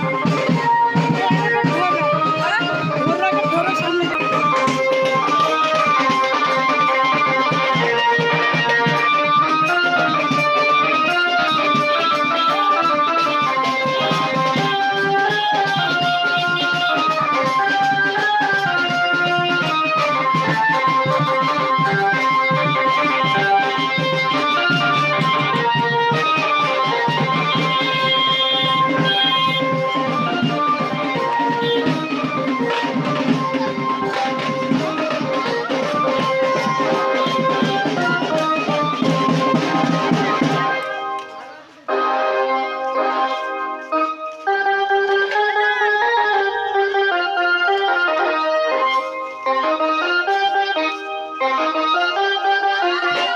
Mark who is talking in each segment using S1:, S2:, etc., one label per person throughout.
S1: thank you.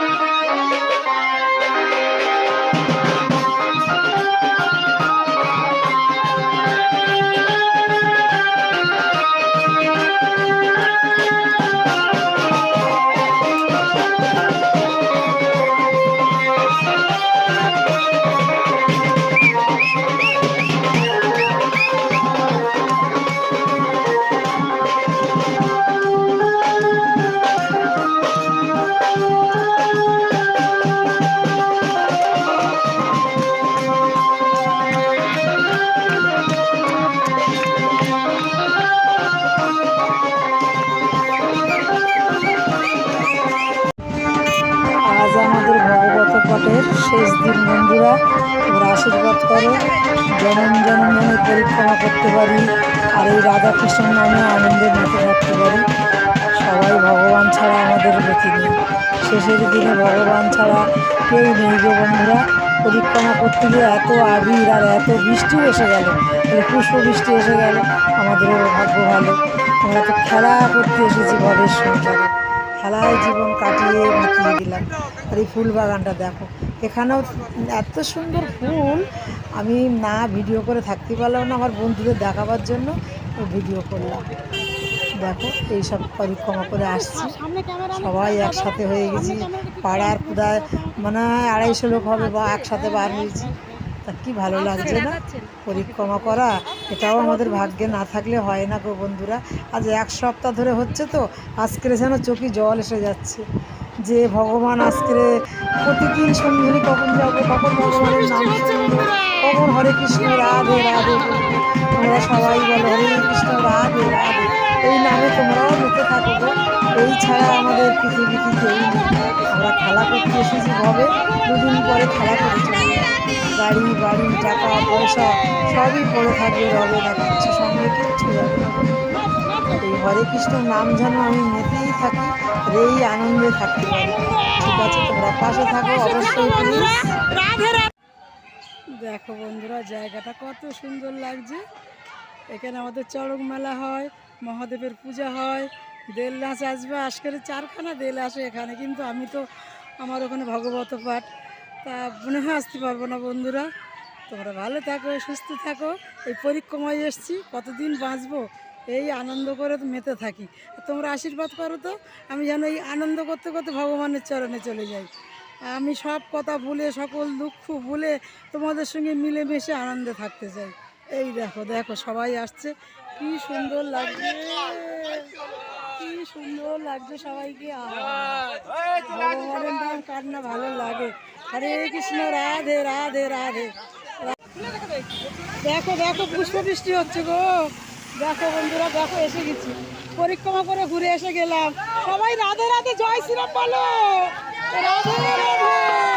S1: আজ করে জনম জনম পরিক্রমা করতে পারি, আর এই রাধাকৃষ্ণ নামে আনন্দে মেতে থাকতে পারি। সবাই ভগবান ছাড়া আমাদের গতি নেই। শেষের দিনে ভগবান ছাড়া কেউ নেই গো বন্ধুরা। পরিক্রমা করতে গিয়ে এত আবির আর এত বৃষ্টি এসে গেল। মানে পুষ্প বৃষ্টি এসে গেল। আমাদেরও ভাগ্য ভালো। আমরা তো খেলা করতে এসেছি ভবের সংসারে খেলায় জীবন কাটিয়ে মাতিয়ে দিলাম। আর এই ফুল বাগানটা দেখো। এখানেও এত সুন্দর ফুল। আমি না ভিডিও করে থাকতে পারলাম না, আমার বন্ধুদের দেখাবার জন্য ভিডিও করলাম। দেখো, এইসব পরিক্রমা করে আসছি। সবাই একসাথে হয়ে গেছি। পাড়ার প্রায় মানে আড়াইশো লোক হবে বা একসাথে বার হয়েছি। তা কি ভালো লাগছে না? পরিক্রমা করা, এটাও আমাদের ভাগ্যে না থাকলে হয় না গো বন্ধুরা। আজ এক সপ্তাহ ধরে হচ্ছে তো আজকের যেন চোখে জল এসে যাচ্ছে। যে ভগবান আজকে প্রতিদিন সন্ধ্যে কখন যাব, কখন ভগবানের নাম শুনব, কখন হরে কৃষ্ণ, রাধে রাধে। তোমরা সবাই বলো, হরে কৃষ্ণ, রাধে রাধে। এই নামে তোমরাও মেতে থাকো গো। এই ছাড়া আমাদের পৃথিবীতে কেউ আমরা খেলা করতে এসেছি ভবে, দুদিন পরে খেলা করে চলে গাড়ি, বাড়ি, টাকা, পয়সা সবই পড়ে থাকবে রবে না কিচ্ছু সঙ্গে কিচ্ছু এই হরে কৃষ্ণ নাম যেন আমি মেতেই থাকি আর এই আনন্দে থাকতে পারি ঠিক আছে তোমরা পাশে থাকো অবশ্যই দেখো বন্ধুরা, জায়গাটা কত সুন্দর লাগছে। এখানে আমাদের চড়ক মেলা হয়, মহাদেবের পূজা হয়, দেল নাচ আসবে, আজকের চারখানা দেল আসে এখানে, কিন্তু আমি তো আমার ওখানে ভগবত পাঠ, তা মনে হয় আসতে পারব না বন্ধুরা। তোমরা ভালো থাকো, সুস্থ থাকো। এই পরিক্রমায় এসছি, কতদিন বাঁচবো? এই আনন্দ করে মেতে থাকি। তোমরা আশীর্বাদ করো তো, আমি যেন এই আনন্দ করতে করতে ভগবানের চরণে চলে যাই। আমি সব কথা ভুলে, সকল দুঃখ ভুলে তোমাদের সঙ্গে মিলেমিশে আনন্দে থাকতে চাই। এই দেখো দেখো, সবাই আসছে। কি সুন্দর লাগছে। কি সুন্দর লাগছে সবাইকে! ভগবানের নাম কার না ভালো লাগে। হরে কৃষ্ণ, রাধে রাধে রাধে। দেখো দেখো পুষ্প বৃষ্টি হচ্ছে গো। দেখো বন্ধুরা, দেখো এসে গেছি। পরিক্রমা করে ঘুরে এসে গেলাম। সবাই রাধে রাধে, জয় শ্রীরাম বলো। রাধে রাধে।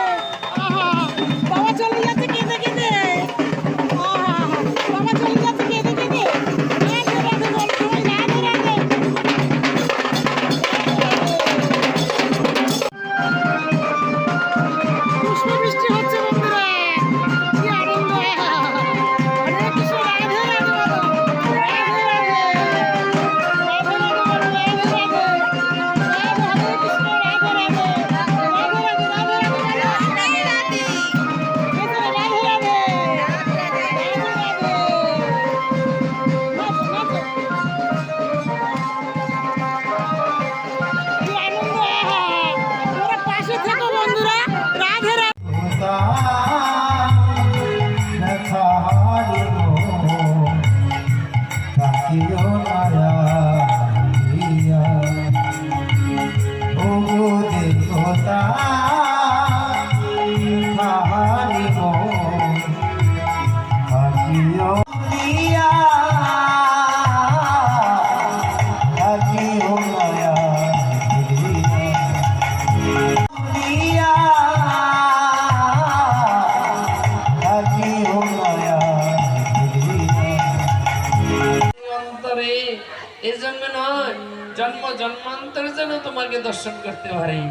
S2: নয়, জন্ম জন্মান্তরের জন্য তোমাকে দর্শন করতে পারি।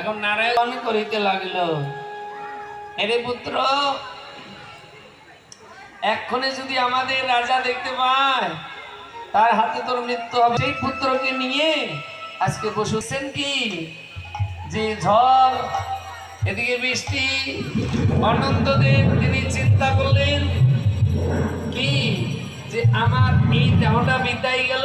S2: এখন নারায়ণ করিতে লাগল। এরে পুত্র, এক্ষণে যদি আমাদের রাজা দেখতে পায়, তার হাতে তোর মৃত্যু হবে। সেই পুত্রকে নিয়ে আজকে বসেছেন কি? যে ঝড়, এদিকে বৃষ্টি অনন্তদেব তিনি চিন্তা করলেন, কি যে আমার এই দেহটা বিদায় গেল?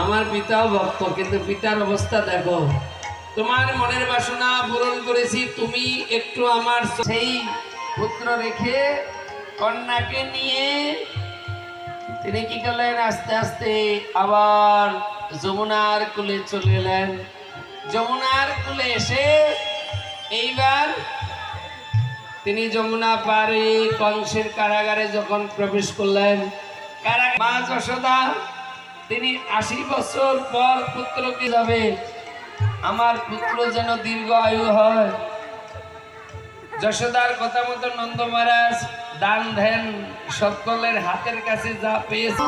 S2: আমার পিতাও ভক্ত, কিন্তু পিতার অবস্থা দেখো। তোমার মনের বাসনা পূরণ করেছি, তুমি একটু আমার সেই পুত্র রেখে কন্যাকে নিয়ে তিনি কি করলেন? আস্তে আস্তে আবার যমুনার কুলে চলে এলেন। যমুনার কুলে এসে এইবার তিনি যমুনা পারে কংসের কারাগারে যখন প্রবেশ করলেন কারা মা যশোদা তিনি আশি বছর পর পুত্রকে যাবে। আমার পুত্র যেন দীর্ঘ আয়ু হয়। যশোদার কথা মতো নন্দ মহারাজ দান ধ্যান সকলের হাতের কাছে যা পেয়েছে।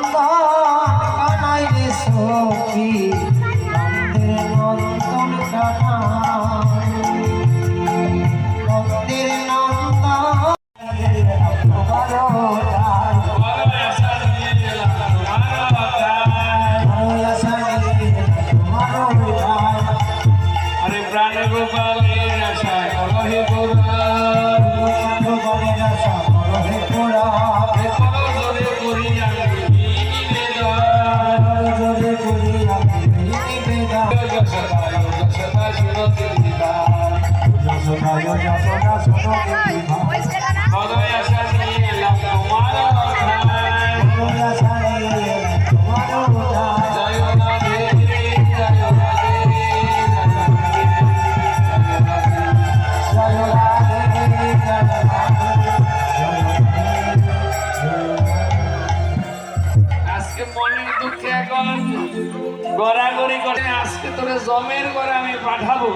S2: গড়াগড়ি করে আজকে তোরে জমের করে আমি পাঠাবো।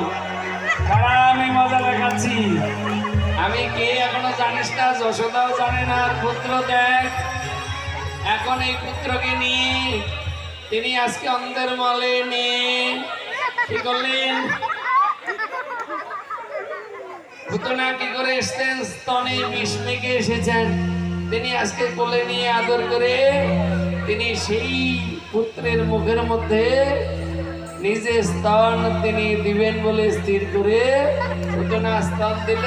S2: তারা আমি মজা দেখাচ্ছি। আমি কে এখনও জানিস না, যশোদাও জানে না পুত্র দেখ। এখন এই পুত্রকে নিয়ে তিনি আজকে অন্ধের মলে নিয়ে কি করলেন? পুতনা কি করে এসছেন? স্তনে বিষ মেঘে এসেছেন। তিনি আজকে কোলে নিয়ে আদর করে তিনি সেই পুত্রের মুখের মধ্যে নিজে স্থান তিনি দিবেন বলে স্থির করে স্থান দিল।